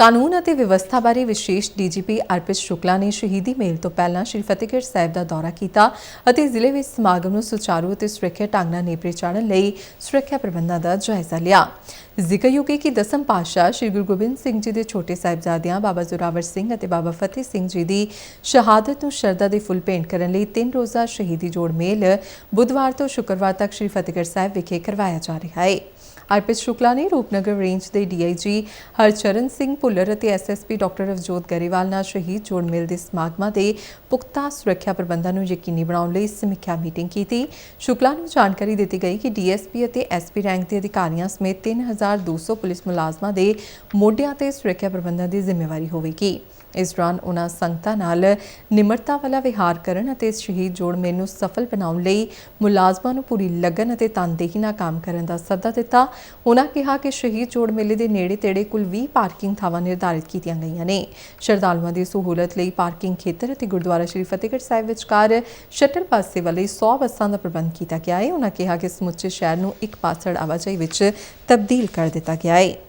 ਕਾਨੂੰਨ ਅਤੇ ਵਿਵਸਥਾ ਬਾਰੇ ਵਿਸ਼ੇਸ਼ ਡੀਜੀਪੀ ਅਰਪਿਤ ਸ਼ੁਕਲਾ ਨੇ ਸ਼ਹੀਦੀ ਮੇਲ ਤੋਂ ਪਹਿਲਾਂ ਸ਼੍ਰੀ ਫਤਿਹਗੜ੍ਹ ਸਾਹਿਬ ਦਾ ਦੌਰਾ ਕੀਤਾ ਅਤੇ ਜ਼ਿਲ੍ਹੇ ਵਿੱਚ ਸਮਾਗਮ ਨੂੰ ਸੁਚਾਰੂ ਅਤੇ ਸੁਰੱਖਿਅਤ ਢੰਗ ਨਾਲ ਨੇਪਰੇ ਚਾੜਨ ਲਈ ਸੁਰੱਖਿਆ ਪ੍ਰਬੰਧਾਂ ਦਾ ਜਾਇਜ਼ਾ ਲਿਆ। ਜ਼ਿਕਰਯੋਗ ਹੈ ਕਿ ਦਸਮ ਪਾਤਸ਼ਾਹ ਸ਼੍ਰੀ ਗੁਰੂ ਗੋਬਿੰਦ ਸਿੰਘ ਜੀ ਦੇ ਛੋਟੇ ਸਾਹਿਬਜ਼ਾਦਿਆਂ, ਬਾਬਾ ਜ਼ੋਰਾਵਰ ਸਿੰਘ ਅਤੇ ਬਾਬਾ ਫਤਿਹ ਸਿੰਘ ਜੀ ਦੀ ਸ਼ਹਾਦਤ ਨੂੰ ਸ਼ਰਧਾ ਦੇ ਫੁੱਲ ਭੇਂਟ ਕਰਨ ਲਈ ਤਿੰਨ ਰੋਜ਼ਾ ਸ਼ਹੀਦੀ ਜੋੜ ਮੇਲ ਬੁੱਧਵਾਰ ਤੋਂ ਸ਼ੁੱਕਰਵਾਰ ਤੱਕ ਸ਼੍ਰੀ ਫਤਿਹਗੜ੍ਹ ਸਾਹਿਬ ਵਿਖੇ ਕਰਵਾਇਆ ਜਾ ਰਿਹਾ ਹੈ ਅਰਪਿਤ ਸ਼ੁਕਲਾ ਨੇ ਰੂਪਨਗਰ ਰੇਂਜ ਦੇ ਡੀਆਈਜੀ ਹਰਚਰਨ ਸਿੰਘ ਭੁੱਲਰ ਅਤੇ ਐਸਐਸਪੀ ਡਾਕਟਰ ਅਵਜੋਤ ਗਰੇਵਾਲ ਨਾਲ ਸ਼ਹੀਦ ਜੋੜ ਮੇਲ ਦੇ ਸਮਾਗਮਾਂ ਦੇ ਪੁਖਤਾ ਸੁਰੱਖਿਆ ਪ੍ਰਬੰਧਾਂ ਨੂੰ ਯਕੀਨੀ ਬਣਾਉਣ ਲਈ ਸਮੀਖਿਆ ਮੀਟਿੰਗ ਕੀਤੀ। ਸ਼ੁਕਲਾ ਨੂੰ ਜਾਣਕਾਰੀ ਦਿੱਤੀ ਗਈ ਕਿ ਡੀਐਸਪੀ ਅਤੇ ਐਸਪੀ ਰੈਂਕ ਦੇ ਅਧਿਕਾਰੀਆਂ ਸਮੇਤ 3200 ਪੁਲਿਸ ਮੁਲਾਜ਼ਮਾਂ ਦੇ ਮੋਢਿਆਂ ਤੇ ਸੁਰੱਖਿਆ ਪ੍ਰਬੰਧਾਂ ਦੀ ਜ਼ਿੰਮੇਵਾਰੀ ਹੋਵੇਗੀ। ਇਸ ਦੌਰਾਨ ਉਹਨਾਂ ਸੰਗਤਾਂ ਨਾਲ ਨਿਮਰਤਾ ਵਾਲਾ ਵਿਹਾਰ ਕਰਨ ਅਤੇ ਸ਼ਹੀਦ ਜੋੜ ਮੇਲ ਨੂੰ ਸਫਲ ਬਣਾਉਣ ਲਈ ਮੁਲਾਜ਼ਮਾਂ ਨੂੰ ਪੂਰੀ ਲਗਨ ਅਤੇ ਤਨਦੇਹੀ ਨਾਲ ਕੰਮ ਕਰਨ ਦਾ ਸੱਦਾ ਦਿੱਤਾ। ਉਹਨਾਂ ਕਿਹਾ ਕਿ ਸ਼ਹੀਦ ਜੋੜ ਮੇਲੇ ਦੇ ਨੇੜੇ ਤੇੜੇ ਕੁੱਲ 20 ਪਾਰਕਿੰਗ ਥਾਵਾਂ ਨਿਰਧਾਰਿਤ ਕੀਤੀਆਂ ਗਈਆਂ ਨੇ। ਸ਼ਰਧਾਲੂਆਂ ਦੀ ਸਹੂਲਤ ਲਈ ਪਾਰਕਿੰਗ ਖੇਤਰ ਅਤੇ ਗੁਰਦੁਆਰਾ ਸ਼੍ਰੀ ਫਤਿਹਗੜ੍ਹ ਸਾਹਿਬ ਵਿਚਕਾਰ ਸ਼ਟਲ ਬੱਸ ਸੇਵਾ ਲਈ 100 ਬੱਸਾਂ ਦਾ ਪ੍ਰਬੰਧ ਕੀਤਾ ਗਿਆ ਹੈ ਉਹਨਾਂ ਕਿਹਾ ਕਿ ਸਮੁੱਚੇ ਸ਼ਹਿਰ ਨੂੰ ਇੱਕ ਪਾਸੜ ਆਵਾਜਾਈ ਵਿੱਚ ਤਬਦੀਲ ਕਰ ਦਿੱਤਾ ਗਿਆ ਹੈ